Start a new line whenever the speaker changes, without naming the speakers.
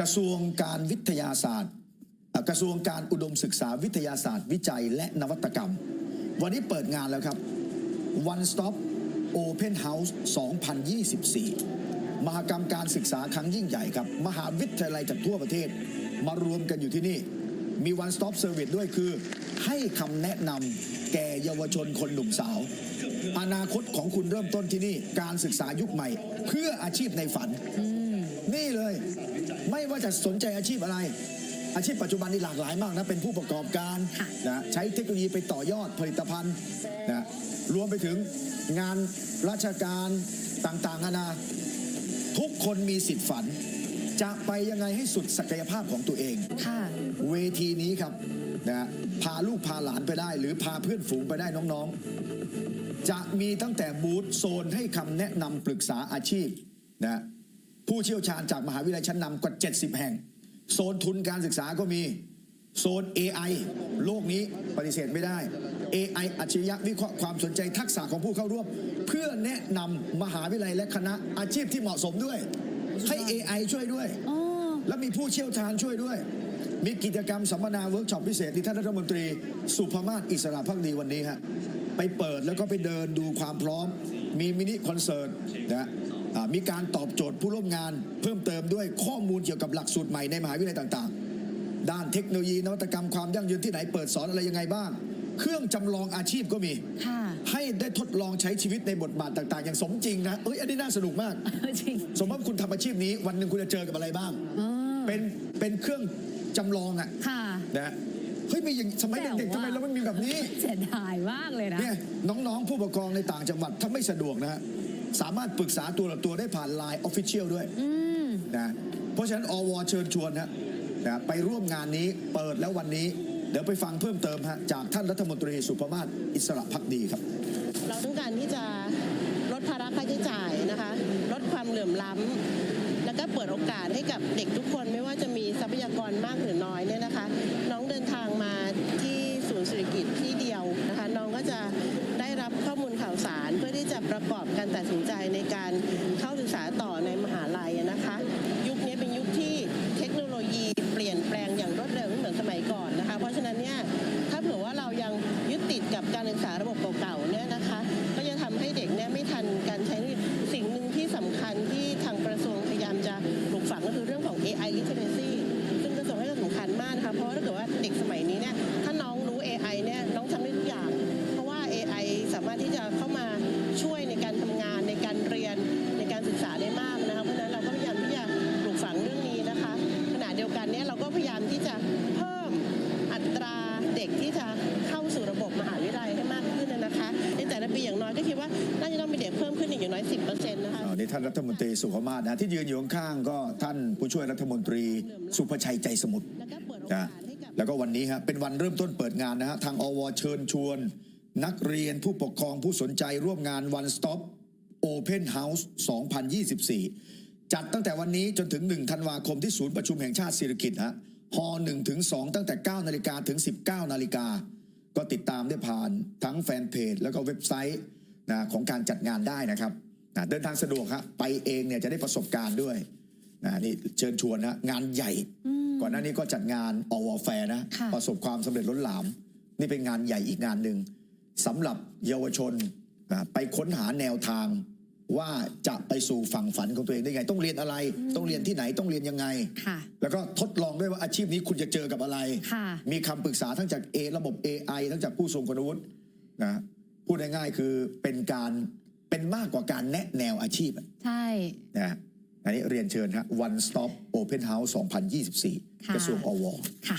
กระทรวงการวิทยาศาสตร์ กระทรวงการอุดมศึกษาวิทยาศาสตร์ วิจัยและนวัตกรรม วันนี้เปิดงานแล้วครับ One Stop Open House 2024 มหกรรมการศึกษาครั้งยิ่งใหญ่ครับ มหาวิทยาลัยจากทั่วประเทศ มารวมกันอยู่ที่นี่ มี One Stop Service ด้วยคือ ให้คำแนะนำแก่เยาวชนคนหนุ่มสาว อนาคตของคุณเริ่มต้นที่นี่ การศึกษายุคใหม่ เพื่ออาชีพในฝัน นี่เลย ไม่ว่าจะสนใจอาชีพอะไร อาชีพปัจจุบันนี่หลากหลายมากนะเป็นผู้ประกอบการ
ค่ะ
นะใช้เทคโนโลยีไปต่อยอดผลิตภัณฑ์นะรวมไปถึงงานราชการต่างๆนานาทุกคนมีสิทธิ์ฝัน จะไปยังไงให้สุดศักยภาพของตัวเอง
ค่ะ
เวทีนี้ครับนะพาลูกพาหลานไปได้ หรือพาเพื่อนฝูงไปได้น้องๆ จะมีตั้งแต่บูธโซนให้คำแนะนำปรึกษาอาชีพนะ ผู้เชี่ยวชาญจากมหาวิทยาลัยชั้นนำกว่า 70 แห่ง โซนทุนการศึกษาก็มี โซน AI โลกนี้ปฏิเสธไม่ได้ AI อัจฉริยะวิเคราะห์ความสนใจทักษะของผู้เข้าร่วม เพื่อแนะนำมหาวิทยาลัยและคณะอาชีพที่เหมาะสมด้วย ให้ AI ช่วยด้วย
อ๋อ
และมีผู้เชี่ยวชาญช่วยด้วย มีกิจกรรมสัมมนาเวิร์กช็อปพิเศษที่ท่านรัฐมนตรี สุภมาศอิสระพักดีวันนี้ฮะไปเปิดแล้วก็ไปเดินดูความพร้อม มีมินิคอนเสิร์ตนะอ่ามีการตอบโจทย์ผู้ร่วมงาน เพิ่มเติมด้วยข้อมูลเกี่ยวกับหลักสูตรใหม่ในมหาวิทยาลัยต่างๆ ด้านเทคโนโลยีนวัตกรรมความยั่งยืนที่ไหนเปิดสอนอะไรยังไงบ้าง เครื่องจำลองอาชีพก็มี
ค่ะ
ให้ได้ทดลองใช้ชีวิตในบทบาทต่าง ๆ อย่างสมจริงนะเอ้ยอันนี้น่าสนุกมาก
จริง
สมมติว่าคุณทำอาชีพนี้วันหนึ่งคุณจะเจอกับอะไรบ้าง
อ๋อ
เป็นเป็นเครื่องจำลองอะ
ค่ะ
นะ เฮ้ยมีอย่างสมัยเด็กๆทำไมเราไม่มีแบบนี้
เสียดายมากเลยนะ
เนี่ยน้องๆ ผู้ปกครองในต่างจังหวัดถ้าไม่สะดวกนะฮะสามารถปรึกษาตัวต่อตัวได้ผ่าน Line Official ด้วย
อืม
นะเพราะฉะนั้นอวเชิญชวนนะนะไปร่วมงานนี้เปิดแล้ววันนี้ เดี๋ยวไปฟังเพิ่มเติมฮะจากท่านรัฐมนตรีสุภมาศอิสระพักดีครับ
เราต้องการที่จะลดภาระค่าใช้จ่ายนะคะ ลดความเหลื่อมล้ำแล้วก็เปิดโอกาสให้กับเด็กทุกคนไม่ว่าจะมีทรัพยากรมากหรือน้อยเนี่ยนะคะ ประกอบการตัดสินใจในการเข้าศึกษาต่อในมหาลัยนะคะ ยุคนี้เป็นยุคที่เทคโนโลยีเปลี่ยนแปลงอย่างรวดเร็วไม่เหมือนสมัยก่อนนะคะ เพราะฉะนั้นเนี่ยถ้าเผื่อว่าเรายังยึดติดกับการศึกษาระบบเก่า้อยสิบเปอร์เซ็นต์นะคะ
นี่ท่านรัฐมนตรีสุภมาศนะที่ยืนอยู่ข้างก็ท่านผู้ช่วยรัฐมนตรีสุภชัยใจสมุทรนะแล้วก็วันนี้ฮะเป็นวันเริ่มต้นเปิดงานนะฮะทางอวเชิญชวน นักเรียนผู้ปกครองผู้สนใจร่วมงานวั One Stop Open House 2024 จัดตั้งแต่วันนี้จนถึง 1 ธันวาคมที่ศูนย์ประชุมแห่งชาติศิริกิติ์ฮะฮอ1ถึง2ตั้งแต่ 9 นาฬิกาถึง 19 นาฬิกา ก็ติดตามได้ผ่านทั้งแฟนเพจแล้วก็เว็บไซต์นะของการจัดงานได้นะครับ นะเดินทางสะดวกฮะไปเองเนี่ยจะได้ประสบการณ์ด้วยนะนี่เชิญชวนนะงานใหญ่ ก่อนหน้านี้ก็จัดงานอวแฟร์นะ
ค่ะ
ประสบความสำเร็จล้นหลาม นี่เป็นงานใหญ่อีกงานหนึ่งสำหรับเยาวชนอ่าไปค้นหาแนวทางว่าจะไปสู่ฝั่งฝันของตัวเองได้ไง ต้องเรียนอะไร ต้องเรียนที่ไหนต้องเรียนยังไง
ค่ะ
แล้วก็ทดลองด้วยว่าอาชีพนี้คุณจะเจอกับอะไร
ค่ะ
มีคำปรึกษาทั้งจาก A ระบบ AI ทั้งจากผู้ทรงคุณวุฒินะพูดง่ายๆคือเป็นการ เป็นมากกว่าการแนะแนวอาชีพอะ
ใช่
นะอันนี้เรียนเชิญฮะ One Stop Open House 2024
ค่ะ
กระทรวงอว
ค่ะ